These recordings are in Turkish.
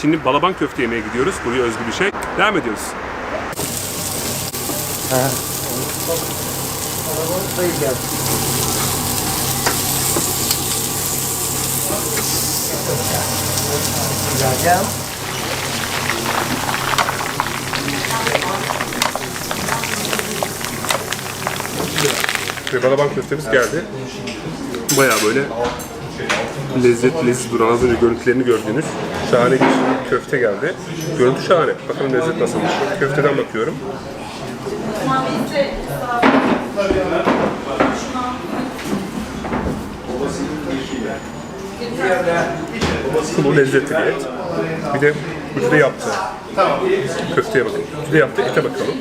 Şimdi balaban köfte yemeye gidiyoruz. Buraya özgü bir şey. Devam ediyoruz. Geleceğim. Ve balaban köftemiz geldi. Bayağı böyle lezzetli, leziz duran az önce görüntülerini gördüğünüz şahane bir köfte geldi. Görüntü şahane. Bakalım lezzet nasılmış. Köfteden bakıyorum. Bu lezzetli bir et. Bir de Ütüde yaptı. Köfteye bakın. Ütüde yaptı ete bakalım.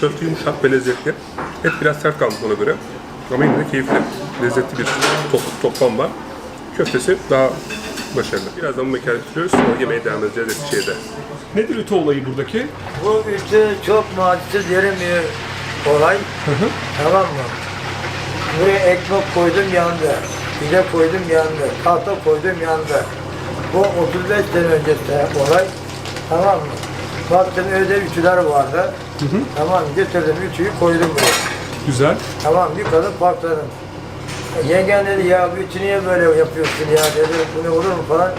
Köfte yumuşak ve lezzetli. Et biraz sert kalmış ona göre. Ama yine de keyifli, lezzetli bir top, toplam var. Köftesi daha başarılı. Birazdan bu mekana bitiriyoruz. Sonra yemeğe devam edeceğiz Eskişehir'de. Nedir ütü olayı buradaki? Bu ütü çok muacize derin bir olay. Tamam mı? Buraya ekmek koydum yandı. Pide koydum yandı. Tahta koydum yandı. Bu 35 sene öncesi olay. Tamam mı? Baktım evde ütüler vardı. Tamam getirdim ütüyü koydum buraya. Güzel. Tamam bir kadın patladım. Yengen dedi ya bu ütü niye böyle yapıyorsun ya dedi. Bu ne olur mu falan.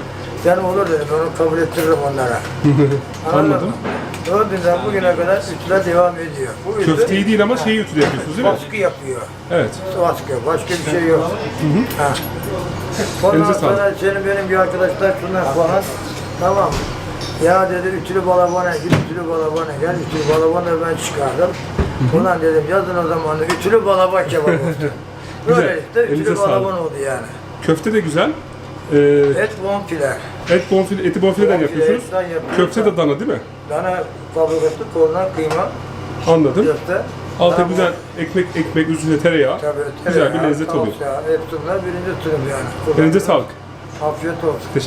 Sen olur dedim onu kabul ettiririm onlara. Anladın Anladım. mı? O günden bugüne kadar ütüler devam ediyor. Bu ütü Köfteyi değil ama şeyi ütüde yapıyorsunuz değil mi? baskı yapıyor. Evet. Baskı. Başka bir şey yok. Ha. Ondan Elinize sağlık. sonra senin benim bir arkadaşlar şunlar falan. Tamam. Ya dedi ütülü balabana git ütülü balabana gel ütülü balabana ben çıkardım. Ulan dedim yazın o zaman ütülü balaban kebap oldu. Güzel. Böyle işte Elinize ütülü sağlık. balaban oldu yani. Köfte de güzel. Ee, Et bonfile. et bonfile, eti bonfileden Bonfile yapıyorsunuz. etten yapıyoruz. Köfte de dana değil mi? Dana kaburgası, kolundan kıyma, Anladım. köfte. Altı Tamam. güzel ekmek, ekmek üstünde tereyağı. Tabii, güzel bir tereyağı, lezzet oluyor. tavuk yağı, et sunlar birinci sunum yani. Elinize sağlık. Afiyet olsun. Teşekkür